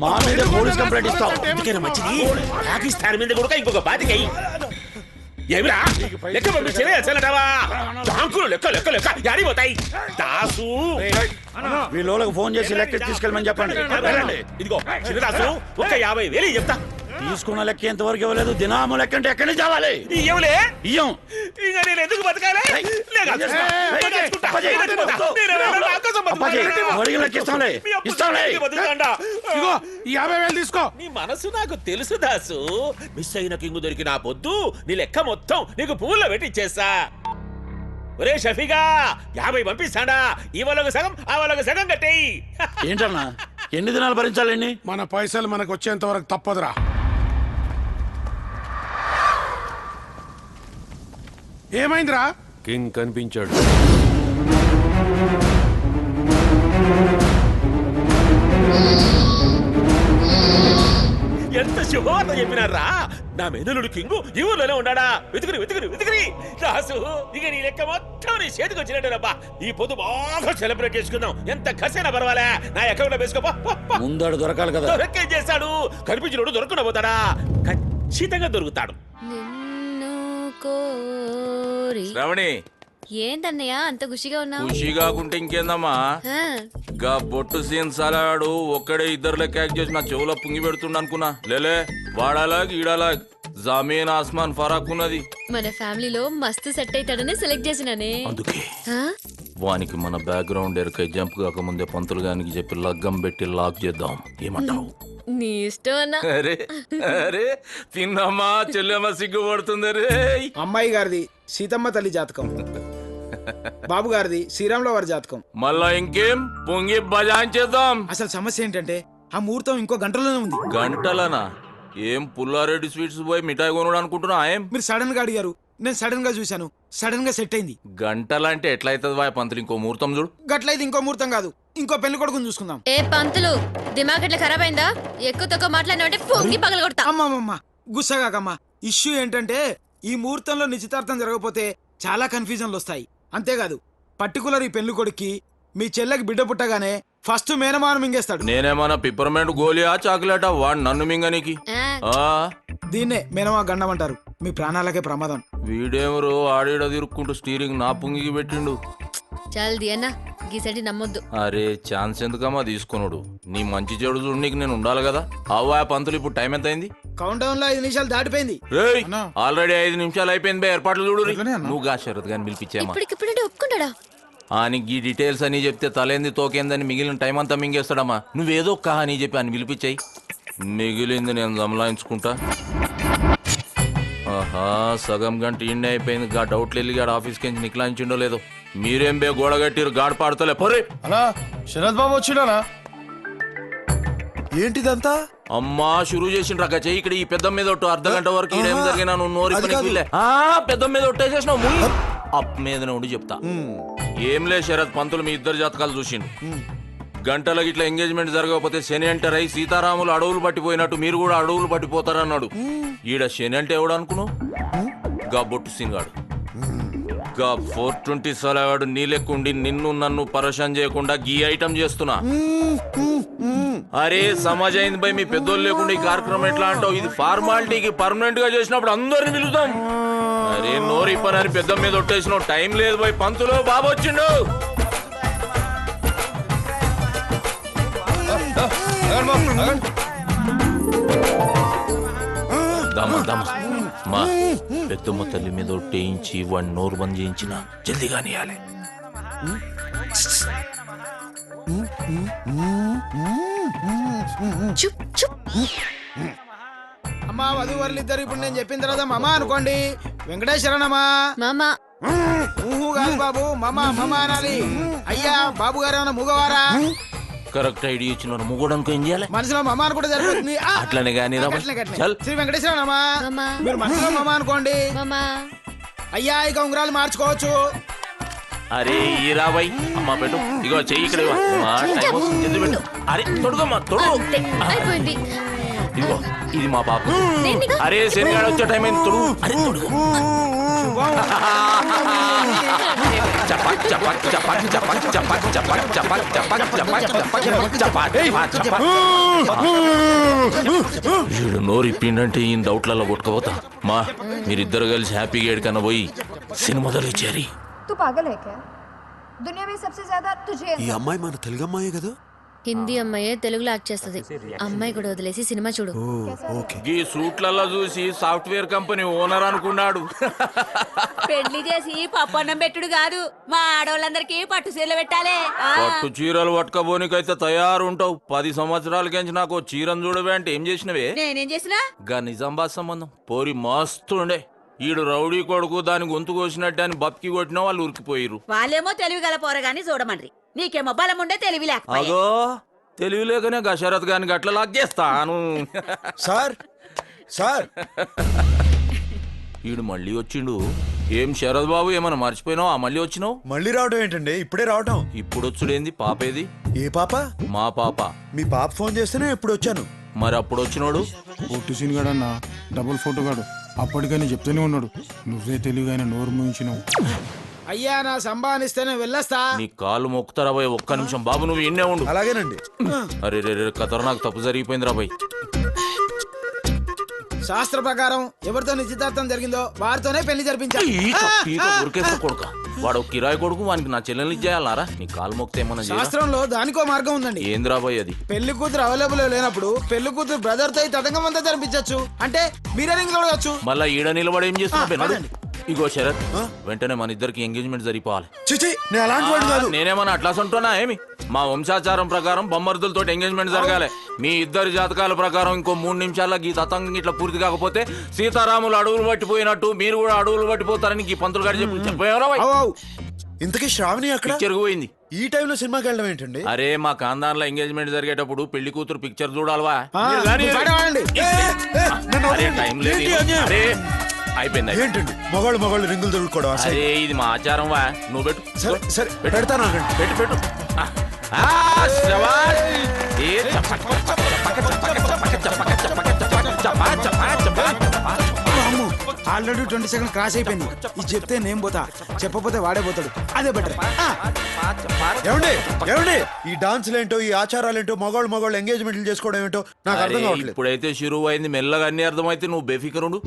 మా మీద police complaint అందుకేనా మంచిది పాకిస్తాన్ మీద కూడా ఇంకొక బాతికై ఏమిరా లెక్క పంపించే చల్లటావా బ్యాంకులు లెక్క లెక్క లెక్క యాడిపోతాయి దాసు వీళ్ళకి ఫోన్ చేసి లెక్క తీసుకెళ్ళమని చెప్పండి ఇదిగో చిన్నదాసు ఒక్క యాభై వేలు చెప్తా తీసుకున్న లెక్క ఎంతవరకు ఇవ్వలేదు దినాము లెక్క అంటే ఎక్కడి నుంచి ఇయ్యవులే ఇయ్యం ఇక నేను ఎందుకు బతకాలి అప్పాజీ, ఇస్తాంలే. ఇస్తాంలే. ఇగో ఈ యాభై వేలు తీసుకో. నీ మనసు నాకు తెలుసు దాసు. మిస్ అయిన కింగు దొరికిన పొద్దు నీ లెక్క మొత్తం నీకు పువ్వుల్లో పెట్టి ఇచ్చేస్తా ఒరే షఫీగా యాభై పంపిస్తాడా. ఇవాళ సగం ఆ సగం కట్టేయి. ఏంటన్నా? ఎన్ని దినాలు భరించాలండి మన పైసలు మనకు వచ్చేంత వరకు తప్పదురా. ఏమైందిరా? కింగ్ కనిపించాడు. ఎంత శుభవార్త చెప్పినారా? నా మెనులుడు కింగు ఈ ఊర్లోనే ఉన్నాడా? వెతుకుని వెతుకుని వెతుకుని. రాసు ఇక నీ లెక్క మొత్తం నీ చేతికి వచ్చినట్టేనబ్బా. ఈ పొద్దు బాగా సెలబ్రేట్ చేసుకుందాం. ఎంత ఖర్చైనా పర్వాలే. నా అకౌంట్లో వేసుకోపా ముందాడు దొరకాలి కదా. దొరకేం చేస్తాడు కనిపించినోడు దొరకకుండా పోతాడా? ఖచ్చితంగా దొరుకుతాడు. నిన్ను కోరి శ్రవణి ఏంటన్నయ్య? అంత ఖుషిగా ఉన్నావు? ఖుషి కాకుంటే ఇంకేందమ్మా? గా బొట్టు సీన్ సలాడు ఒక్కడే ఇద్దరు లెక్క యాక్ట్ చేసి నా చెవులో పుంగి పెడుతుండ అనుకున్నా. లేలే వాడాలాగ్ ఈడాలాగ్ జమీన్ ఆస్మాన్ ఫరాక్ ఉన్నది. మన ఫ్యామిలీలో మస్తు సెట్ అవుతాడని సెలెక్ట్ చేసినానే. అందుకే. ఆ? వానికి మన బ్యాక్గ్రౌండ్ ఎరకై జంప్ కాకముందే పంతులు గానికి చెప్పి లగ్గం పెట్టి లాక్ చేద్దాం. ఏమంటావు? నీ ఇష్టం అన్న. అరే అరే తిన్నమ్మా చెల్లెమ్మ సిగ్గుపడుతుంది రే. అమ్మాయి గారిది సీతమ్మ తల్లి జాతకం. బాబు గారిది శ్రీరాముల వారి జాతకం. మళ్ళా ఇంకేం? పొంగి బజాయించేద్దాం అసలు సమస్య ఏంటంటే ఆ ముహూర్తం ఇంకో గంటలోనే ఉంది. గంటలనా? ఏం పుల్లారెడ్డి స్వీట్స్ పోయి మిఠాయి కొనుడు అనుకుంటున్నా ఏం? మీరు సడన్గా అడిగారు. నేను సడన్గా చూశాను. సడన్గా సెట్ అయింది. గంటలంటే ఎట్లయితుంది వాయ్ పంతులు? ఇంకో ముహూర్తం చూడు. గట్లయితే ఇంకో ముహూర్తం కాదు. ఇంకో పెళ్ళి కొడుకుని చూసుకుందాం. ఏ పంతులు దిమాగ్ ఎట్లా ఖరాబ్ అయిందా? ఎక్కువ తక్కువ మాట్లాడినావంటే పొంగి పగల కొడతా అమ్మమ్మమ్మ గుస్సగాకమ్మా. ఇష్యూ ఏంటంటే ఈ ముహూర్తంలో నిశ్చితార్థం జరగకపోతే చాలా కన్ఫ్యూజన్లు వస్తాయి. అంతేకాదు పర్టికులర్ ఈ పెళ్ళి కొడుక్కి మీ చెల్లెకి బిడ్డ పుట్టగానే ఫస్ట్ మేనమానం మింగేస్తాడు. నేనేమన్నా పిప్పర్మెంట్ గోలియా చాక్లెటా వాడు నన్ను మింగనికి దీన్నే మేనమా గండం అంటారు మీ ప్రాణాలకే ప్రమాదం. వీడేమరో ఆడీడ తిరుక్కుంటూ స్టీరింగ్ నా పుంగికి పెట్టిండు. గీసటి నమ్మొద్దు. అరే ఛాన్స్ ఎందుకమ్మా తీసుకున్నాడు నీ మంచి చెడు చూడు నీకు నేను ఉండాలి కదా. అవ్వా పంతులు ఇప్పుడు టైం ఎంత అయింది కౌంట్ డౌన్లో ఐదు నిమిషాలు దాటిపోయింది. ఆల్రెడీ ఐదు నిమిషాలు అయిపోయింది బే ఏర్పాట్లు చూడు. నువ్వు గా శరత్ గాని పిలిపించేమా ఇప్పటికిప్పుడంటే ఒప్పుకుంటాడా? ఆయనకి ఈ డీటెయిల్స్ అని చెప్తే తలేంది తోకేందని మిగిలిన టైం అంతా మింగేస్తాడమ్మా. నువ్వేదో కా అని చెప్పి అని పిలిపించాయి. మిగిలింది నేను జమలాయించుకుంటా ఆహా సగం గంట ఇండి అయిపోయింది. గా డౌట్లు వెళ్ళి గాడు ఆఫీస్కి నుంచి నిక్లాయించిండో లేదో. మీరేం బే గోడ కట్టిరు గాడు పాడతలే. పొరే. అలా శరత్ బాబు వచ్చినానా ఏంటిదంతా? అమ్మా షురూ చేసిండ్రు అక్క చెయ్యి. ఇక్కడ ఈ పెద్ద మీద ఒట్టు అర్ధ గంట వరకు ఈడేం జరిగినా నువ్వు నోరి అది కాదు. ఆ పెద్ద మీద ఒట్టేసేసినావు ముయ్. అప్. మీద ఉండి చెప్తా. ఏం లే శరత్ పంతులు మీ ఇద్దరు జాతకాలు చూసిండు గంటలకు ఇట్లా ఎంగేజ్మెంట్ జరగకపోతే శని అంటే రై సీతారాములు అడవులు పట్టిపోయినట్టు మీరు కూడా అడవులు పట్టిపోతారన్నాడు. ఈడ శని అంటే ఎవడు అనుకున్నావు? గా బొట్టు సింగాడు. గా ఫోర్ ట్వంటీ సలవాడు నీలెక్కుండి నిన్ను నన్ను పరేషాన్ చేయకుండా గీ ఐటమ్ చేస్తున్నా. అరే సమాజ్ అయింది భయ్ మీ పెద్దోళ్ళు లేకుండా ఈ కార్యక్రమం ఎట్లా అంటావు? ఇది ఫార్మాలిటీకి పర్మనెంట్గా చేసినప్పుడు అందరిని పిలుద్దాం. అరే నోరి పని అని పెద్ద మీద ఒట్టేసిన టైం లేదు భయ్ పంతులు బాబు వచ్చిండు. దమ దమ మా పెద్దమ్మ తల్లి మీద ఒట్టేయించి వాడిని నోరు బంద్ చేయించిన జల్దిగా నీయాలి చుప్ చుప్. అమ్మా వధువరులు ఇద్దరు ఇప్పుడు నేను చెప్పిన తర్వాత మమ అనుకోండి. వెంకటేశ్వరనమ్మా. మామా. ఊహు కాదు బాబు మమ మమ అనాలి. అయ్యా బాబు గారు ఏమన్నా మూగవారా? కరెక్ట్ ఐడియా ఇచ్చిన ముగ్గుడానికి ఏం చేయాలి? మనసులో మమ అనుకుంటే సరిపోతుంది. ఆ! అట్లనే కానీ రా. చల్. శ్రీ వెంకటేశ్వరనమ్మా మామా మీరు మనసులో మమ అనుకోండి. మామా. అయ్యా ఇక ఉంగరాలు మార్చుకోవచ్చు. అరే ఈ రాబాయ్ అమ్మా పెట్టు. ఇగో చెయ్యి ఇక్కడ ఇవ్వ. అమ్మా, టైం వస్తుంది, జల్ది పెట్టు? అరే తొడుగమ్మా తొడుగు. అంతే. అయిపోయింది. ఇదిగో ఇది మా బాబు అరే శనిగాడు వచ్చే టైం అయింది తుడుగు అరే తుడుగు చపాక్ వీడు నోరు ఇప్పిండంటే ఈ డౌట్లలో కొట్టుకోపోతా మా మీరిద్దరు కలిసి హ్యాపీగా ఏడుకన్నా పోయి సినిమా దొరికిచ్చారు ఈ అమ్మాయి మన తెలుగు అమ్మాయే కదా హిందీ అమ్మాయే తెలుగులో యాక్ట్ చేస్తుంది. అమ్మాయి కూడా వదిలేసి సినిమా చూడు. ఓకే ఈ సూట్లలో చూసి సాఫ్ట్వేర్ కంపెనీ ఓనర్ అనుకున్నాడు. పెళ్ళి చేసి పప్పన్నం పెట్టుడు కాదు. మా ఆడవాళ్ళందరికీ పట్టు చీరలు పెట్టాలి. పట్టు చీరలు పట్టుకపోనికైతే తయారు ఉంటావు పది సంవత్సరాలకించి నాకు చీరను చూడవే అంటే ఏం చేసినవే? నేనేం చేసినా? గా నిజామాబాద్ సంబంధం. పోరి మస్తుండే ఈడు రౌడీ కొడుకు దాని గొంతు కోసినట్టు అని బతికి కొట్టినా వాళ్ళు ఉరికిపోయిరు వాళ్ళేమో తెలివి గల పోరగాని చూడమండ్రి. నీకేమో బలం ఉండే తెలివి లేకపోయే. అగో తెలివిలేకనే గశరత్ గాని గట్ల లాగేస్తాను సార్ సార్. ఈడు మళ్ళీ వచ్చిండు. ఏం శరద్ బాబు ఏమన్నా మర్చిపోయినావు? ఆ మళ్ళీ వచ్చినావు? మళ్ళీ రావడం ఏంటండి? ఇప్పుడే రావటం. ఇప్పుడు వచ్చుడేంది పాపేది? ఏ పాప? మా పాప. మీ పాప ఫోన్ చేస్తేనే ఇప్పుడు వచ్చాను మరి అప్పుడు వచ్చినోడు పొట్టు సీనుగాడన్నా డబుల్ ఫోటో గాడు. అప్పటికైనా చెప్తూనే ఉన్నాడు. నువ్వే తెలివిగా నోరు మూయించినావు. అయ్యా నా సంభానిస్తేనే వెళ్ళొస్తా. నీ కాళ్ళు మొక్కుతారా బాయ్ ఒక్క నిమిషం. బాబు నువ్వు ఇన్నే ఉండు. అలాగేనండి. అరే రే రే కథర్ నాకు తప్పు జరిగిపోయింది రా బాయ్ శాస్త్ర ప్రకారం ఎవరితో నిశ్చితార్థం జరిగిందో వారితోనే పెళ్ళి జరిపించాలి ఉరికేస్తా కొడుక. వాడు కిరాయి కొడుకు వానికి నా చెల్లెల్ని ఇచ్చేయాలరా? నీ కాలు ఏమన్నా చేయరా? శాస్త్రంలో దానికో మార్గం ఉందండి. ఏందిరా బాయ్ అది? పెళ్ళి కూతురు అవైలబుల్ లేనప్పుడు పెళ్ళి కూతురు బ్రదర్తో ఈ తతంగం అంతా జరిపించచ్చు. అంటే రింగ్ చూడవచ్చు మళ్ళా ఈడ నిలబడి ఏం చేస్తున్నా ఆ, బెన్నడు? పదండి. ఇగో శరత్ వెంటనే మన ఇద్దరికి ఎంగేజ్మెంట్ జరిపోవాలి చిచి నేను అలాంటి వాడు కాదు. నేనేమన్నా అట్లా అంటున్నా ఏమి? మా వంశాచారం ప్రకారం బొమ్మర్దులతో ఎంగేజ్మెంట్ జరగాలి. మీ ఇద్దరి జాతకాల ప్రకారం ఇంకో మూడు నిమిషాల్లో ఈ తతంగం ఇట్లా పూర్తి కాకపోతే సీతారాములు అడవులు పట్టిపోయినట్టు మీరు కూడా అడవులు పట్టిపోతారని ఈ పంతులు గారు చెప్పి చెప్పారా ఇంతకీ శ్రావణి అక్కడ? పిక్చర్ పోయింది. ఈ టైంలో సినిమాకి వెళ్ళడం ఏంటండి? అరే మా కాందాన్లో ఎంగేజ్మెంట్ జరిగేటప్పుడు పెళ్ళి కూతురు పిక్చర్ చూడాలవా? అయిపోయింది. ఏంటండి? మగాళ్ళు మగాళ్ళు రింగులు దొరుకుకోవడం. అరే ఇది మా ఆచారం వా. నువ్వు పెట్టు. సరే సరే పెడతాను. పెట్టు పెట్టు. ఆల్రెడీ ట్వంటీ సెకండ్ క్రాస్ అయిపోయింది. ఇది చెప్తే నేను పోతా. చెప్పపోతే వాడే పోతాడు. అదే బెటర్. ఏమండి? ఈ డాన్స్లు ఏంటో ఈ ఆచారాలు ఏంటో మగోళ్ళు మగోళ్ళు ఎంగేజ్మెంట్లు చేసుకోవడం ఏంటో నాకు అర్థం కావట్లేదు. ఇప్పుడైతే షురువు అయింది మెల్లగా అన్ని అర్థమైతే నువ్వు బేఫికరుడు.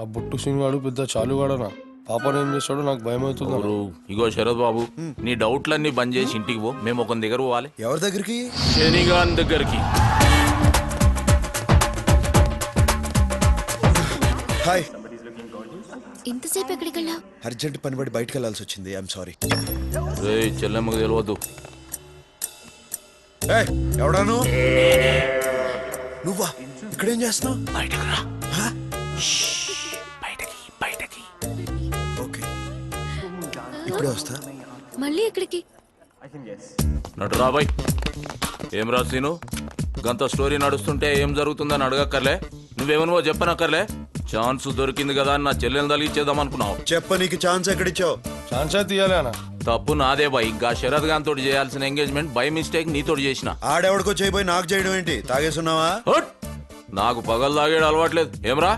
ఆ బొట్టు సినిమాడు పెద్ద చాలుగాడనా? పాపను ఏం చేస్తాడో నాకు భయం అవుతుంది. ఎవరు? ఇగో శరత్ బాబు నీ డౌట్లన్నీ బంద్ చేసి ఇంటికి పో. మేము ఒక దగ్గర పోవాలి. ఎవరి దగ్గరికి? శనిగాన్ దగ్గరికి. హాయ్. ఇంతసేపు ఎక్కడికి వెళ్ళావు అర్జెంట్ పని పడి బయటకు వెళ్ళాల్సి వచ్చింది. ఐఎమ్ సారీ రే చెల్లెమ్మకు తెలియదు ఎవడాను నువ్వా? ఇక్కడేం చేస్తున్నావు? బయటకు రా. ఇప్పుడే వస్తా? మళ్ళీ ఎక్కడికి? నటు రాబాయ్ ఏం రాసీను గంత స్టోరీ నడుస్తుంటే ఏం జరుగుతుందని అడగక్కర్లే. నువ్వేమనువో చెప్పనక్కర్లే. ఛాన్స్ దొరికింది కదా అని నా చెల్లెని తలిగిచ్చేద్దాం అనుకున్నావు. చెప్ప నీకు ఛాన్స్ ఎక్కడిచ్చావు? ఛాన్స్ అన్న. తప్పు నాదే బాయ్. ఇంకా శరత్ గాన్ తోటి చేయాల్సిన ఎంగేజ్మెంట్ బై మిస్టేక్ నీతోటి చేసిన. ఆడెవడికో చేయబోయి నాకు చేయడం ఏంటి? తాగేస్తున్నావా? హట్! నాకు పగలు తాగేడు అలవాట్లేదు. ఏమ్రా.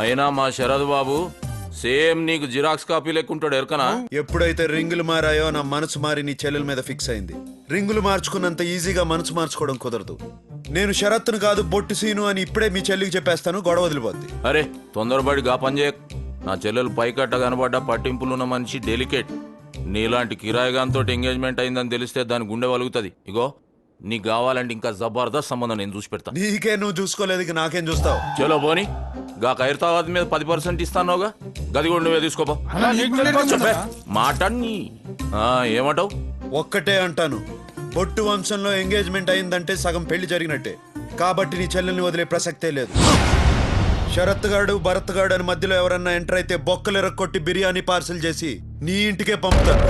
అయినా మా శరద్ బాబు సేమ్ నీకు జిరాక్స్ కాపీ లెక్కుంటాడు ఎరకనా? ఎప్పుడైతే రింగులు మారాయో నా మనసు మారి నీ చెల్లెల మీద ఫిక్స్ అయింది. రింగులు మార్చుకున్నంత ఈజీగా మనసు మార్చుకోవడం కుదరదు. నేను షరత్తును కాదు బొట్టు సీను అని ఇప్పుడే మీ చెల్లికి చెప్పేస్తాను గొడవ వదిలిపోద్ది. అరే తొందరపడి గా పని చేయకు నా చెల్లెలు పైకట్ట కనబడ్డ పట్టింపులున్న మనిషి డెలికేట్ నీలాంటి కిరాయిగాంతో ఎంగేజ్మెంట్ అయిందని తెలిస్తే దాని గుండె వలుగుతుంది. ఇగో నీకు కావాలంటే ఇంకా జబర్దస్త్ సంబంధం నేను చూసి పెడతా. నీకే నువ్వు చూసుకోలేదు ఇక నాకేం చూస్తావు? చలో పోని. గా ఖైరతాబాద్ మీద పది పర్సెంట్ ఇస్తానోగా? గది కూడా నువ్వే తీసుకోపో. చెప్పే. మాటని ఏమంటావు? ఒక్కటే అంటాను. బొట్టు వంశంలో ఎంగేజ్మెంట్ అయిందంటే సగం పెళ్ళి జరిగినట్టే. కాబట్టి నీ చెల్లెల్ని వదిలే ప్రసక్తే లేదు. శరత్ గాడు భరత్ గాడు అని మధ్యలో ఎవరన్నా ఎంటర్ అయితే బొక్కలు ఎరక్కొట్టి బిర్యానీ పార్సిల్ చేసి నీ ఇంటికే పంపుతాను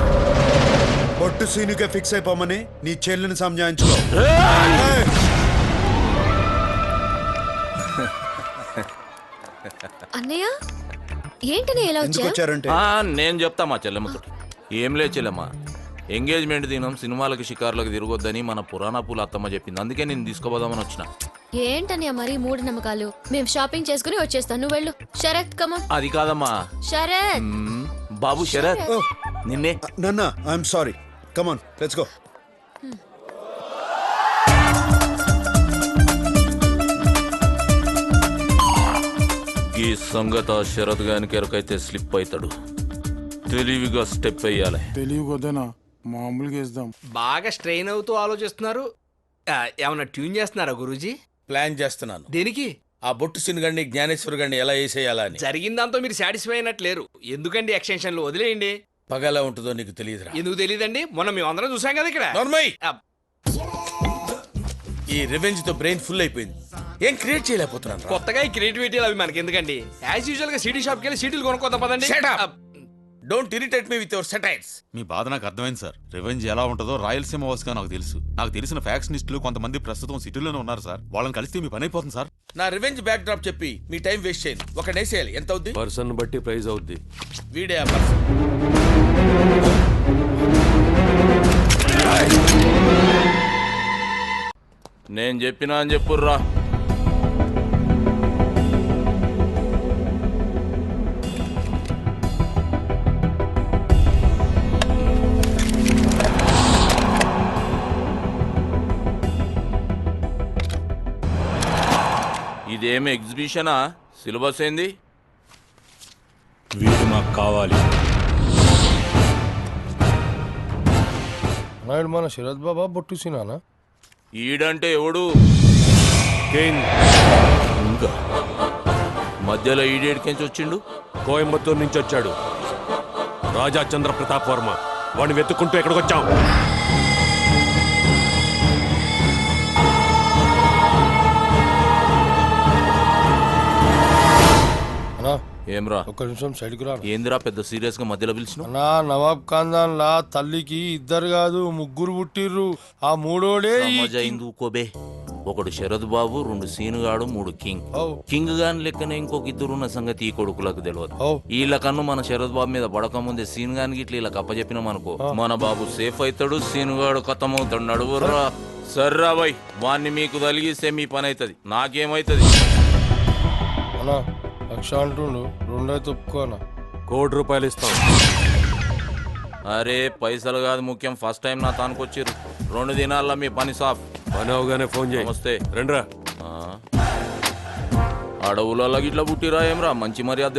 బొట్టు సీనుకే ఫిక్స్ అయిపోమని నీ చెల్లిని సంజాయించుకో. అన్నయ్య ఏంటనే ఎలా ఎందుకు వచ్చా? వచ్చారంటే? ఆ, నేను చెప్తా మా చెల్లెమ్మతో. ఏం లే చెల్లెమ్మ. ఎంగేజ్మెంట్ దినం సినిమాలకు షికార్లకు తిరగొద్దని మన పురాణ పూల అత్తమ్మ చెప్పింది. అందుకే నేను తీసుకోపోదామని వచ్చిన. ఏంటని మరి మూఢ నమ్మకాలు మేము షాపింగ్ చేసుకుని వచ్చేస్తాం. నువ్వు వెళ్ళు. శరత్ కమ అది కాదమ్మా. శరత్. బాబు శరత్. నిన్నే. నన్న I'm sorry come on let's go ఈ సంగత శరత్ గానికి ఎరకైతే స్లిప్ అవుతాడు తెలివిగా స్టెప్ వేయాలి. తెలివి కొద్దనా మామూలుగా వేద్దాం. బాగా స్ట్రెయిన్ అవుతూ ఆలోచిస్తున్నారు. ఆ, ఏమన్నా ట్యూన్ చేస్తున్నారా గురూజీ? ప్లాన్ చేస్తున్నాను. దేనికి? ఆ బొట్టు సినుగండి జ్ఞానేశ్వర్ గండి ఎలా వేసేయాలా అని. జరిగిందాంతో మీరు సాటిస్ఫై అయినట్టు లేరు. ఎందుకండి ఎక్స్టెన్షన్లు వదిలేయండి? పగలా ఉంటుందో నీకు తెలియదురా. ఎందుకు తెలియదండి? మొన్న మేము అందరం చూసాం కదా ఇక్కడ. ఆ, ఈ రివెంజ్తో బ్రెయిన్ ఫుల్ అయిపోయింది. ఏం క్రియేట్ చేయలేకపోతున్నాను. కొత్తగా ఈ క్రియేటివిటీలు అవి మనకి ఎందుకండి? యాజ్ యూజువల్గా సిటీ షాప్కి వెళ్ళి సీటీలు కొనుక్కోదాం పదండి. Don't irritate me with your satires మీ బాధ నాకు అర్థమైంది సార్. రివెంజ్ ఎలా ఉంటుందో రాయలసీమ వాసుగా నాకు తెలుసు. నాకు తెలిసిన ఫ్యాక్షనిస్టులు కొంతమంది ప్రస్తుతం సిటీలోనే ఉన్నారు సార్. వాళ్ళని కలిస్తే మీ పని అయిపోతుంది సార్. నా రివెంజ్ బ్యాక్ డ్రాప్ చెప్పి మీ టైం వేస్ట్ చేయను. ఒక వేసేయాలి ఎంత అవుద్ది? పర్సన్ బట్టి ప్రైజ్ అవుద్ది. వీడే ఆ పర్సన్ నేను చెప్పినా అని చెప్పుర్రా. ఇదేమి ఎగ్జిబిషనా? సిలబస్ ఏంది? వీడు నాకు కావాలి. నాయుడు మన శరత్ బాబా బొట్టు సినానా ఈడంటే ఎవడు? ఇంకా? మధ్యలో ఈడేడికెంచి వచ్చిండు? కోయంబత్తూరు నుంచి వచ్చాడు. రాజా చంద్ర ప్రతాప్ వర్మ. వాడిని వెతుక్కుంటూ ఎక్కడికి వచ్చాం? అన్నా ఏమ్రా? ఒక్క నిమిషం సైడ్కి రా. ఏందిరా పెద్ద సీరియస్గా మధ్యలో పిలిచిన అన్నా నవాబ్ ఖాన్దాన్ లా తల్లికి ఇద్దరు కాదు ముగ్గురు పుట్టిర్రు. ఆ మూడోడే ఈ అయింది కోబే. ఒకడు శరద్ బాబు రెండు సీనుగాడు మూడు కింగ్. ఔ. కింగ్ గాని లెక్కనే ఇంకొక ఇద్దరు ఉన్న సంగతి ఈ కొడుకులకు తెలియదు ఔ. వీళ్ళ కన్ను మన శరద్ బాబు మీద పడక ముందే సీన్ గానికి ఇట్లా ఇలా కప్పచెప్పినాం అనుకో. మన బాబు సేఫ్ అవుతాడు సీనుగాడు ఖతమవుతాడు నడువుర్రా. సర్రా బాయ్ వాణ్ణి మీకు తలిగిస్తే మీ పని అవుతుంది నాకేమైతుంది? అన్నా లక్ష అంటుండు రెండైతే ఒప్పుకో అన్నా కోటి రూపాయలు ఇస్తాం. అరే పైసలు కాదు ముఖ్యం. ఫస్ట్ టైం నా తానుకొచ్చిర్రు రెండు దినాల్లో మీ పని సాఫ్. పని అవగానే ఫోన్ చేయి. నమస్తే. రండ్రా. ఆ. అడవులలో గిట్లా పుట్టిరా ఏమ్రా? మంచి మర్యాద